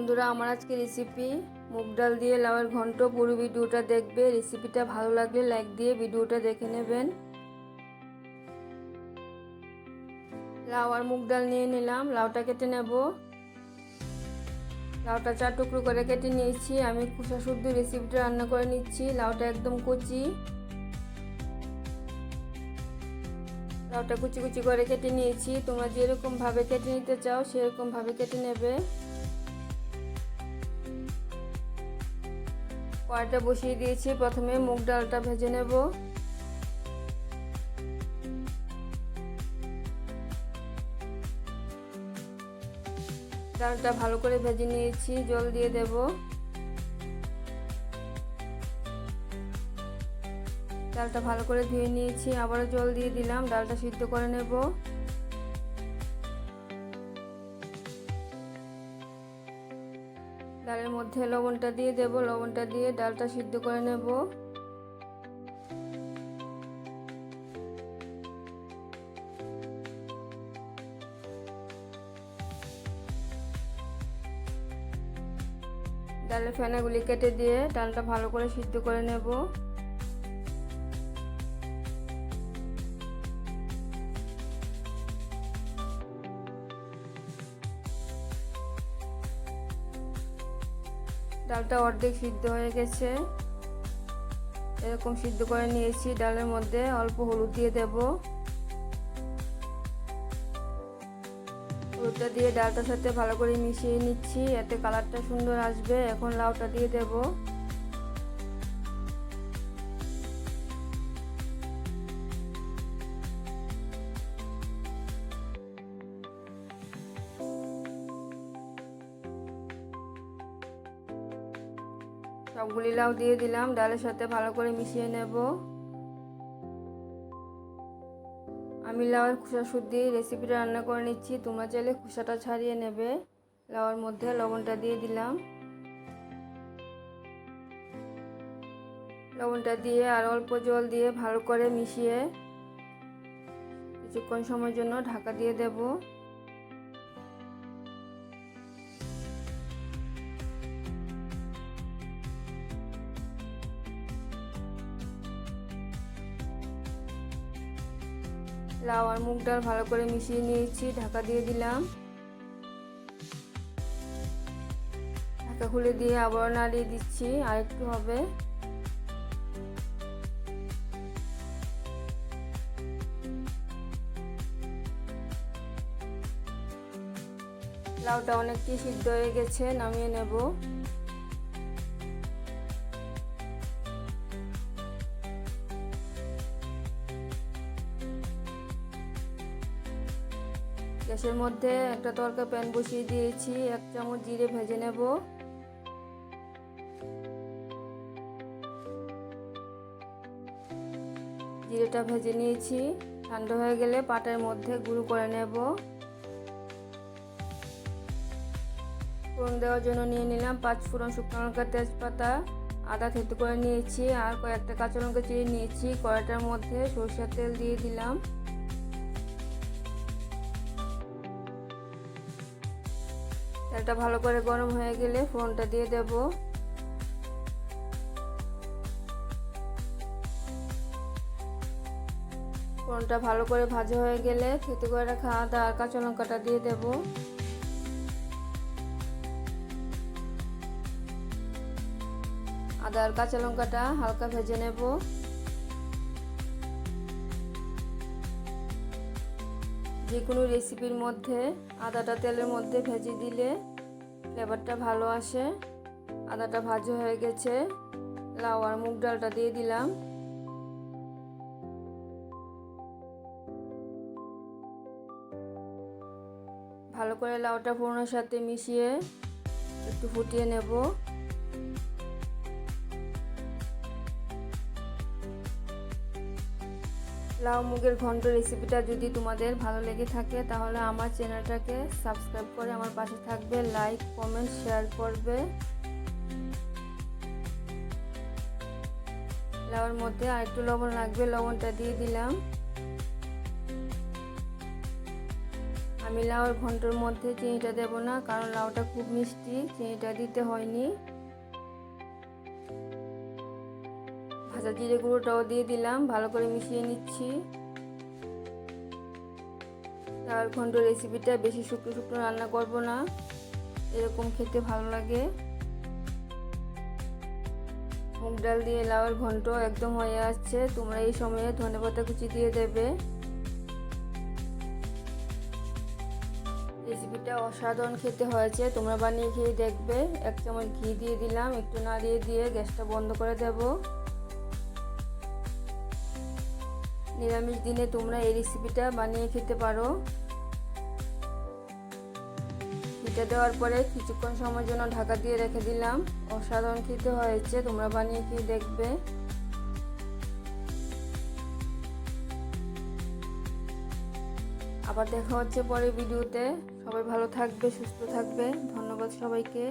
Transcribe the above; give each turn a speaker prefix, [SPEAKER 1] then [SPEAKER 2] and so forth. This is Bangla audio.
[SPEAKER 1] বন্ধুরা, আমার আজকে রেসিপি মুগ ডাল দিয়ে লাউয়ের ঘন্ট, পুরো ভিডিওটা দেখবে। রেসিপিটা ভালো লাগলে লাইক দিয়ে ভিডিওটা দেখে নেবেন। লাউ আর মুগ ডাল নিয়ে নিলাম, লাউটা কেটে নেব। লাউটা চার টুকরো করে কেটে নিয়েছি, আমি কুসা শুদ্ধ রেসিপিটা রান্না করে নিচ্ছি। লাউটা একদম কচি। লাউটা কুচি কুচি করে কেটে নিয়েছি। তোমরা যেরকম ভাবে কেটে নিতে চাও সেরকম ভাবে কেটে নেবে। কড়াইটা বসিয়ে দিয়েছি। প্রথমে মুগ ডালটা ভেজে নেব। ডালটা ভালো করে ভেজে নিয়েছি, জল দিয়ে দেব। ডালটা ভালো করে ধুয়ে নিয়েছি, আবারও জল দিয়ে দিলাম। ডালটা সিদ্ধ করে নেব। ডালের মধ্যে লবণটা দিয়ে দেব, লবণটা দিয়ে ডালটা সিদ্ধ করে নেব। ডালের ফেনাগুলি কেটে দিয়ে ডালটা ভালো করে সিদ্ধ করে নেব। ডালটা অর্ধেক সিদ্ধ হয়ে গেছে। এরকম সিদ্ধ করে নিয়েছি। ডালের মধ্যে অল্প হলুদ দিয়ে দেব। হলুদটা দিয়ে ডালটার সাথে ভালো করে মিশিয়ে নিচ্ছি। এতে কালারটা সুন্দর আসবে। এখন লাউটা দিয়ে দেব। সবগুলি লাউ দিয়ে দিলাম, ডালের সাথে ভালো করে মিশিয়ে নেব। আমি লাউয়ের খোসা শুদ্ধি রেসিপিটা রান্না করে নিচ্ছি, তোমরা চাইলে খোসাটা ছাড়িয়ে নেবে। লাউয়ের মধ্যে লবণটা দিয়ে দিলাম। লবণটা দিয়ে আর অল্প জল দিয়ে ভালো করে মিশিয়ে কিছুক্ষণ সময়ের জন্য ঢাকা দিয়ে দেবো। লাউ আর মুগ ডাল ভালো করে মিশিয়ে নিয়েছি, ঢাকা দিয়ে দিলাম। ঢাকা খুলে দিয়ে আবার নাড়িয়ে দিচ্ছি, আর একটু হবে। লাউটা অনেকটি সিদ্ধ হয়ে গেছে, নামিয়ে নেব। গ্যাসের মধ্যে একটা তরকা প্যান বসিয়ে দিয়েছি, এক চামচ জিরে ভেজে নেব। জিরেটা ভেজে নিয়েছি, ঠান্ডা হয়ে গেলে পাটার মধ্যে গুঁড়ো করে নেব। ফোড়ন দেওয়ার জন্য নিয়ে নিলাম পাঁচ ফোড়ন শুকনো লঙ্কা তেজপাতা, আদা থেতে করে নিয়েছি, আর কয়েকটা কাঁচা লঙ্কা চিড়ে নিয়েছি, কড়াইটার মধ্যে সরষের তেল দিয়ে দিলাম। তেলটা ভালো করে গরম হয়ে গেলে ফোনটা দিয়ে দেব। ফোনটা ভালো করে ভাজা হয়ে গেলে খেতে করে রাখা আদা আর কাঁচা লঙ্কাটা দিয়ে দেব। আদা আর কাঁচা লঙ্কাটা হালকা ভেজে নেব। যে কোনো রেসিপির মধ্যে আদাটা তেলের মধ্যে ভেজে দিলে ফ্লেভারটা ভালো আসে। আদাটা ভাজা হয়ে গেছে। লাউ আর মুগ ডালটা দিয়ে দিলাম। ভালো করে লাউটা ফোড়নের সাথে মিশিয়ে একটু ফুটিয়ে নেব। লাউ মুগের ঘন্ট রেসিপিটা যদি তোমাদের ভালো লেগে থাকে, তাহলে আমার চ্যানেলটাকে সাবস্ক্রাইব করে আমার পাশে থাকবে লাইক কমেন্ট শেয়ার করবে। লাউর মধ্যে আর একটু লবণ লাগবে, লবণটা দিয়ে দিলাম। আমি লাউর ঘন্টর মধ্যে চিনিটা দেব না, কারণ লাউটা খুব মিষ্টি, চিনিটা দিতে হয়নি। ভাজা জিরে গুঁড়োটাও দিয়ে দিলাম, ভালো করে মিশিয়ে নিচ্ছি। ঘন্ট রেসিপিটা বেশি শুকনো শুকনো রান্না করব না, এরকম খেতে ভালো লাগে। মুগ ডাল দিয়ে লাউয়ের ঘন্ট একদম হয়ে আসছে, তোমরা এই সময়ে ধনে পাতা কুচি দিয়ে দেবে। রেসিপিটা অসাধারণ খেতে হয়েছে, তোমরা বানিয়ে খেয়ে দেখবে। এক চামচ ঘি দিয়ে দিলাম, একটু নাড়িয়ে দিয়ে গ্যাসটা বন্ধ করে দেব। নিরামিষ দিনে তোমরা এই রেসিপিটা বানিয়ে খেতে পারো। এটা দেওয়ার পরে কিছুক্ষণ সময়ের জন্য ঢাকা দিয়ে রেখে দিলাম। অসাধারণ খেতে হয়েছে, তোমরা বানিয়ে খেয়ে দেখবে। আবার দেখা হচ্ছে পরের ভিডিওতে। সবাই ভালো থাকবে, সুস্থ থাকবে। ধন্যবাদ সবাইকে।